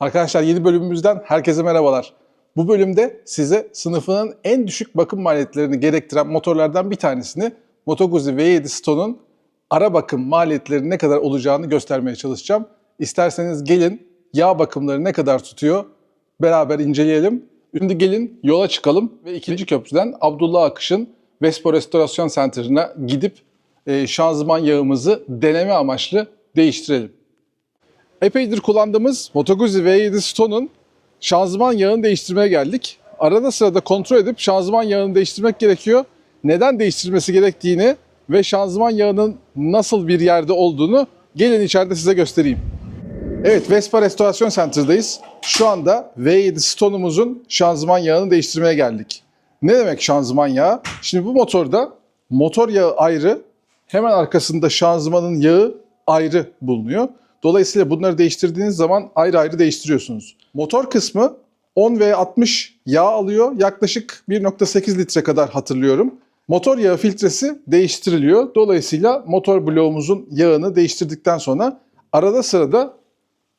Arkadaşlar yeni bölümümüzden herkese merhabalar. Bu bölümde size sınıfının en düşük bakım maliyetlerini gerektiren motorlardan bir tanesini Moto Guzzi V7 Stone'un ara bakım maliyetleri ne kadar olacağını göstermeye çalışacağım. İsterseniz gelin yağ bakımları ne kadar tutuyor beraber inceleyelim. Şimdi gelin yola çıkalım ve ikinci köprüden Abdullah Akış'ın Vespo Restorasyon Center'ına gidip e, şanzıman yağımızı deneme amaçlı değiştirelim. Epeydir kullandığımız Moto Guzzi V7 Stone'un şanzıman yağını değiştirmeye geldik. Arada sırada kontrol edip şanzıman yağını değiştirmek gerekiyor. Neden değiştirmesi gerektiğini ve şanzıman yağının nasıl bir yerde olduğunu gelin içeride size göstereyim. Evet Vespa Restorasyon Center'dayız. Şu anda V7 Stone'umuzun şanzıman yağını değiştirmeye geldik. Ne demek şanzıman yağı? Şimdi bu motorda motor yağı ayrı, hemen arkasında şanzımanın yağı ayrı bulunuyor. Dolayısıyla bunları değiştirdiğiniz zaman ayrı ayrı değiştiriyorsunuz. Motor kısmı 10 ve 60 yağ alıyor. Yaklaşık 1.8 litre kadar hatırlıyorum. Motor yağı filtresi değiştiriliyor. Dolayısıyla motor bloğumuzun yağını değiştirdikten sonra arada sırada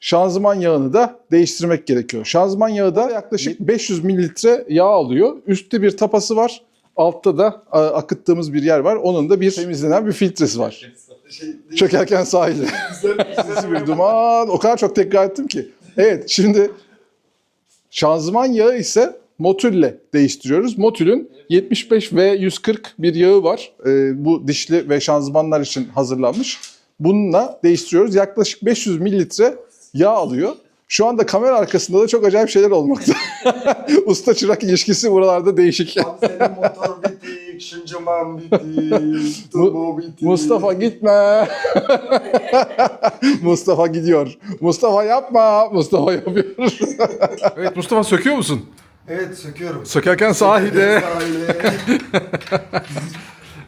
şanzıman yağını da değiştirmek gerekiyor. Şanzıman yağı da yaklaşık 500 mililitre yağ alıyor. Üstte bir tapası var. Altta da akıttığımız bir yer var. Onun da bir temizlenen bir filtresi var. Çökerken sahilde. Sesi bir duman. O kadar çok tekrar ettim ki. Evet şimdi şanzıman yağı ise motülle değiştiriyoruz. Motülün 75 ve 140 bir yağı var. Ee, bu dişli ve şanzımanlar için hazırlanmış. Bununla değiştiriyoruz. Yaklaşık 500 mililitre yağ alıyor. Şu anda kamera arkasında da çok acayip şeyler olmakta. Usta çırak ilişkisi buralarda değişik. Abi senin motor bitik, şıncıman bitik, turbo bitik. Mustafa gitme. Mustafa gidiyor. Mustafa yapma. Mustafa yapıyor. evet Mustafa söküyor musun? Evet söküyorum. Sökerken sahilde. Sahile.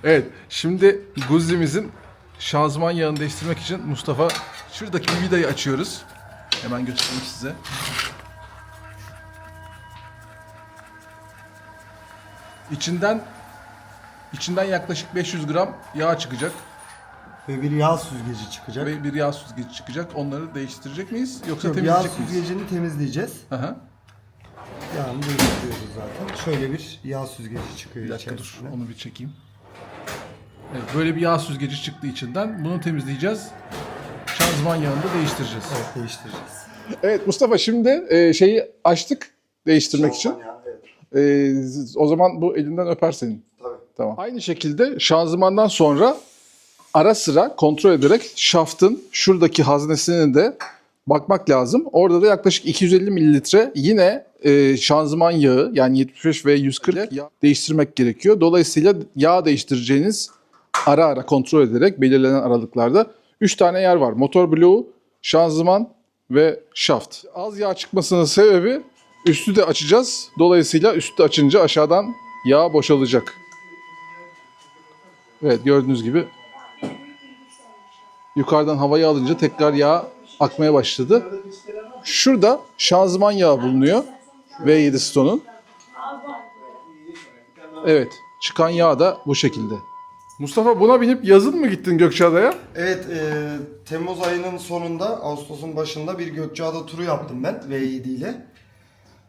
Evet şimdi Guzzi'mizin şanzıman yağını değiştirmek için Mustafa şuradaki vidayı açıyoruz. Hemen göstereyim size. İçinden içinden yaklaşık 500 gram yağ çıkacak Ve bir yağ süzgeci çıkacak. ve bir yağ süzgeci çıkacak. Onları değiştirecek miyiz yoksa Yok, yağ temizleyecek miyiz? süzgecini temizleyeceğiz. Hı hı. Yağını değiştiriyoruz zaten. Şöyle bir yağ süzgeci çıkıyor Bir dakika dur onu bir çekeyim. Evet, böyle bir yağ süzgeci çıktı içinden. Bunu temizleyeceğiz. Şanzıman yağını da değiştireceğiz. Evet değiştireceğiz. Evet Mustafa şimdi e, şeyi açtık değiştirmek için. E, o zaman bu elinden öper senin. Tamam. Aynı şekilde şanzımandan sonra ara sıra kontrol ederek şaftın şuradaki haznesine de bakmak lazım. Orada da yaklaşık 250 mililitre yine e, şanzıman yağı yani 75 ve 140 yağ değiştirmek gerekiyor. Dolayısıyla yağ değiştireceğiniz ara ara kontrol ederek belirlenen aralıklarda 3 tane yer var. Motor bloğu, şanzıman ve şaft. Az yağ çıkmasının sebebi üstü de açacağız. Dolayısıyla üstü açınca aşağıdan yağ boşalacak. Evet gördüğünüz gibi yukarıdan havayı alınca tekrar yağ akmaya başladı. Şurada şanzıman yağı bulunuyor. V7 Stone'un. Evet çıkan yağ da bu şekilde. Mustafa buna binip yazın mı gittin Gökçeada'ya? Evet, e, Temmuz ayının sonunda, Ağustos'un başında bir Gökçeada turu yaptım ben V7 ile.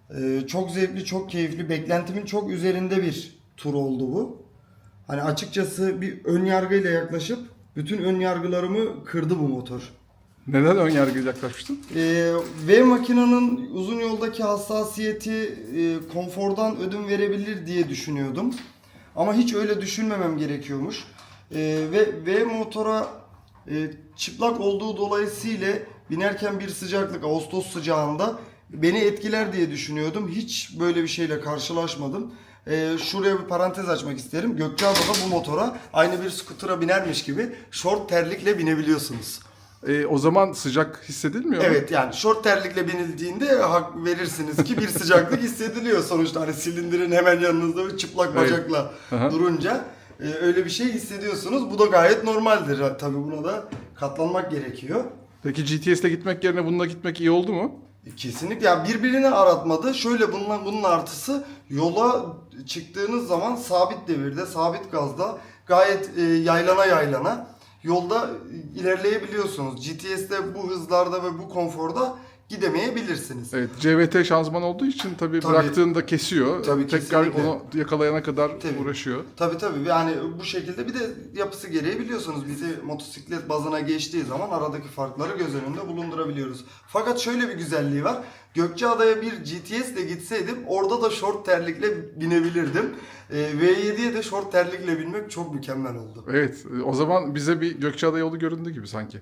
E, çok zevkli, çok keyifli, beklentimin çok üzerinde bir tur oldu bu. Hani açıkçası bir ön yargıyla yaklaşıp bütün ön yargılarımı kırdı bu motor. Neden ön yargıyla yaklaşmıştın? E, V makinenin uzun yoldaki hassasiyeti e, konfordan ödün verebilir diye düşünüyordum. Ama hiç öyle düşünmemem gerekiyormuş. E, ve V motora e, çıplak olduğu dolayısıyla binerken bir sıcaklık Ağustos sıcağında beni etkiler diye düşünüyordum. Hiç böyle bir şeyle karşılaşmadım. E, şuraya bir parantez açmak isterim. Gökçeada'da bu motora aynı bir skutura binermiş gibi short terlikle binebiliyorsunuz. Ee, o zaman sıcak hissedilmiyor mu? Evet yani short terlikle binildiğinde hak verirsiniz ki bir sıcaklık hissediliyor sonuçta. Hani silindirin hemen yanınızda bir çıplak Evet. bacakla Aha. durunca e, öyle bir şey hissediyorsunuz. Bu da gayet normaldir. Ha, Tabii buna da katlanmak gerekiyor. Peki GTS'le gitmek yerine bununla gitmek iyi oldu mu? E, Kesinlikle yani birbirini aratmadı. Şöyle bunun, bunun artısı yola çıktığınız zaman sabit devirde, sabit gazda gayet e, yaylana yaylana yolda ilerleyebiliyorsunuz. GTS'de bu hızlarda ve bu konforda gidemeyebilirsiniz. Evet, CVT şanzıman olduğu için tabii, Tabii. bıraktığında kesiyor. Tabii, Tekrar kesinlikle. onu yakalayana kadar Tabii. uğraşıyor. Tabii tabii yani bu şekilde bir de yapısı gereği biliyorsunuz bizi motosiklet bazına geçtiği zaman aradaki farkları göz önünde bulundurabiliyoruz. Fakat şöyle bir güzelliği var. Gökçeada'ya bir GTS ile gitseydim orada da short terlikle binebilirdim. Ee, V7'ye de short terlikle binmek çok mükemmel oldu. Evet, e, o zaman bize bir Gökçeada yolu göründü gibi sanki.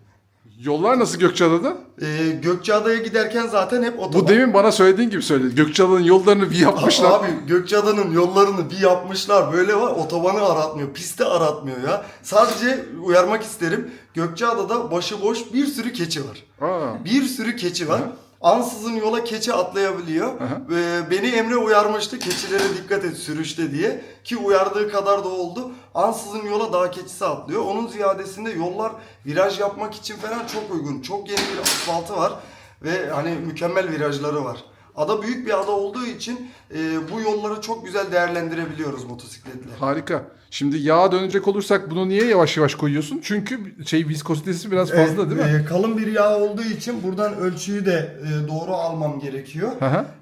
Yollar nasıl Gökçeada'da? Ee, Gökçeada'ya giderken zaten hep otoban. Bu demin bana söylediğin gibi söyledi. Gökçeada'nın yollarını bir yapmışlar. Abi Gökçeada'nın yollarını bir yapmışlar böyle var otobanı aratmıyor, pisti aratmıyor ya. Sadece uyarmak isterim. Gökçeada'da başıboş bir sürü keçi var. Aa, Bir sürü keçi var. Ansızın yola keçi atlayabiliyor. Ve beni Emre uyarmıştı keçilere dikkat et sürüşte diye. Ki uyardığı kadar da oldu. Ansızın yola dağ keçisi atlıyor. Onun ziyadesinde yollar viraj yapmak için falan çok uygun. Çok yeni bir asfaltı var. Ve hani mükemmel virajları var. Ada büyük bir ada olduğu için e, bu yolları çok güzel değerlendirebiliyoruz motosikletle. harika. Şimdi yağa dönecek olursak bunu niye yavaş yavaş koyuyorsun? Çünkü şey viskozitesi biraz fazla değil mi? e, kalın bir yağ olduğu için buradan ölçüyü de e, doğru almam gerekiyor.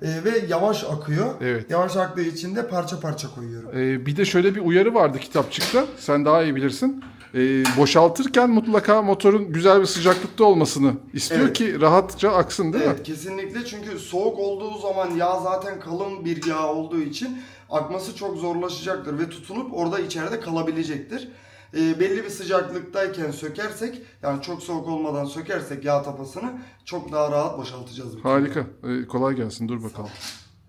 E, ve yavaş akıyor. Evet. Yavaş aktığı için de parça parça koyuyorum. Ee, bir de şöyle bir uyarı vardı kitapçıkta. Sen daha iyi bilirsin. Ee, boşaltırken mutlaka motorun güzel bir sıcaklıkta olmasını istiyor Evet. ki rahatça aksın değil evet mi? kesinlikle çünkü soğuk olduğu zaman yağ zaten kalın bir yağ olduğu için akması çok zorlaşacaktır ve tutunup orada içeride kalabilecektir. E, belli bir sıcaklıktayken sökersek yani çok soğuk olmadan sökersek yağ tapasını çok daha rahat boşaltacağız. Harika. Ee, kolay gelsin. Dur bakalım.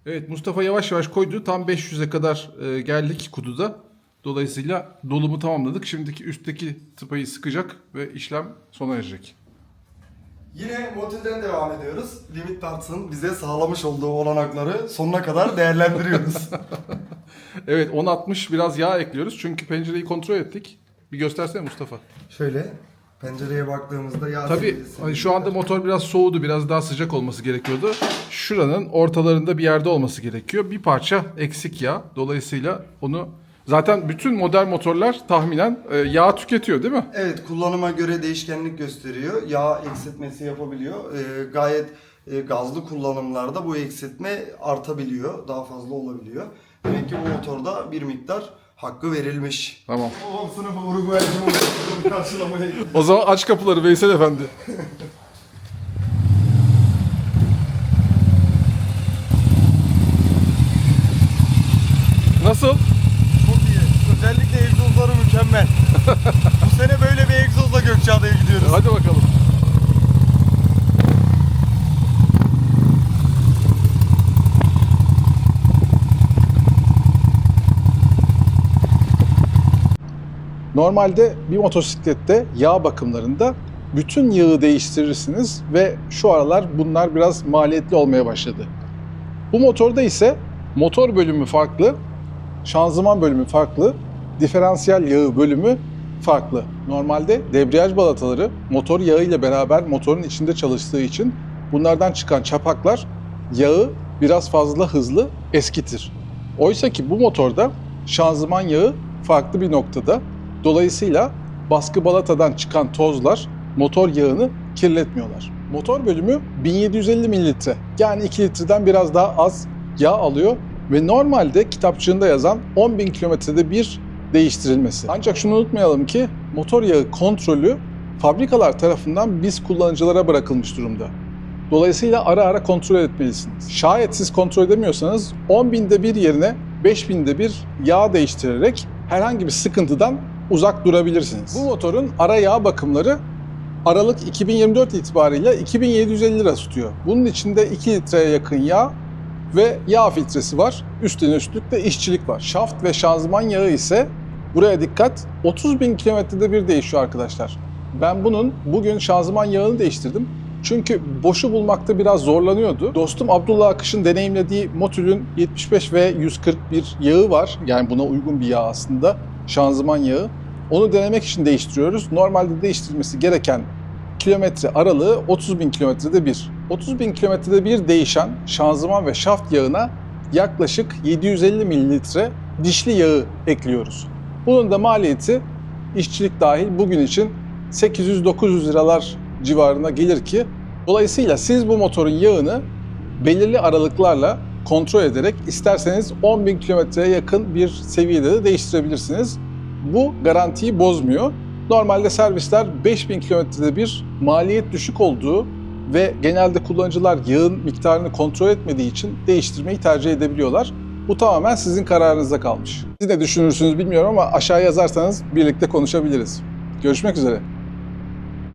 Evet Mustafa yavaş yavaş koydu. Tam 500'e kadar e, geldik kutuda. Dolayısıyla dolumu tamamladık. Şimdiki üstteki tıpayı sıkacak ve işlem sona erecek. Yine motilden devam ediyoruz. Limit Parts'ın bize sağlamış olduğu olanakları sonuna kadar değerlendiriyoruz. Evet 10.60 biraz yağ ekliyoruz. Çünkü pencereyi kontrol ettik. Bir göstersene Mustafa. Şöyle pencereye baktığımızda yağ Tabii seviyesi- hani şu anda motor biraz soğudu. Biraz daha sıcak olması gerekiyordu. Şuranın ortalarında bir yerde olması gerekiyor. Bir parça eksik yağ. Dolayısıyla onu zaten bütün modern motorlar tahminen e, yağ tüketiyor değil mi? Evet kullanıma göre değişkenlik gösteriyor. Yağ eksiltmesi yapabiliyor. Ee, gayet e, gazlı kullanımlarda bu eksiltme artabiliyor. Daha fazla olabiliyor. Demek ki bu motorda bir miktar hakkı verilmiş. Tamam. Babam sınıfı Uruguay'cı motoru karşılamaya O zaman aç kapıları Veysel Efendi. Nasıl? Özellikle egzozları mükemmel. bu sene böyle bir egzozla Gökçeada'ya gidiyoruz. Hadi bakalım. Normalde bir motosiklette yağ bakımlarında bütün yağı değiştirirsiniz ve şu aralar bunlar biraz maliyetli olmaya başladı. Bu motorda ise motor bölümü farklı, şanzıman bölümü farklı, diferansiyel yağı bölümü farklı. Normalde debriyaj balataları motor yağı ile beraber motorun içinde çalıştığı için bunlardan çıkan çapaklar yağı biraz fazla hızlı eskitir. Oysa ki bu motorda şanzıman yağı farklı bir noktada. Dolayısıyla baskı balatadan çıkan tozlar motor yağını kirletmiyorlar. Motor bölümü 1750 mililitre yani 2 litreden biraz daha az yağ alıyor ve normalde kitapçığında yazan 10.000 kilometrede bir değiştirilmesi. Ancak şunu unutmayalım ki motor yağı kontrolü fabrikalar tarafından biz kullanıcılara bırakılmış durumda. Dolayısıyla ara ara kontrol etmelisiniz. Şayet siz kontrol edemiyorsanız 10 binde bir yerine 5 binde bir yağ değiştirerek herhangi bir sıkıntıdan uzak durabilirsiniz. Bu motorun ara yağ bakımları Aralık 2024 itibariyle 2750 lira tutuyor. Bunun içinde 2 litreye yakın yağ ve yağ filtresi var. Üstüne üstlük de işçilik var. Şaft ve şanzıman yağı ise buraya dikkat 30 bin kilometrede bir değişiyor arkadaşlar. Ben bunun bugün şanzıman yağını değiştirdim. Çünkü boşu bulmakta biraz zorlanıyordu. Dostum Abdullah Akış'ın deneyimlediği Motul 75 ve 141 yağı var. Yani buna uygun bir yağ aslında. Şanzıman yağı. Onu denemek için değiştiriyoruz. Normalde değiştirilmesi gereken kilometre aralığı 30 bin kilometrede bir. 30 bin kilometrede bir değişen şanzıman ve şaft yağına yaklaşık 750 mililitre dişli yağı ekliyoruz. Bunun da maliyeti işçilik dahil bugün için 800-900 liralar civarına gelir ki Dolayısıyla siz bu motorun yağını belirli aralıklarla kontrol ederek isterseniz 10.000 kilometreye yakın bir seviyede de değiştirebilirsiniz. Bu garantiyi bozmuyor. Normalde servisler 5000 kilometrede bir maliyet düşük olduğu ve genelde kullanıcılar yağın miktarını kontrol etmediği için değiştirmeyi tercih edebiliyorlar. Bu tamamen sizin kararınıza kalmış. Siz ne düşünürsünüz bilmiyorum ama aşağıya yazarsanız birlikte konuşabiliriz. Görüşmek üzere.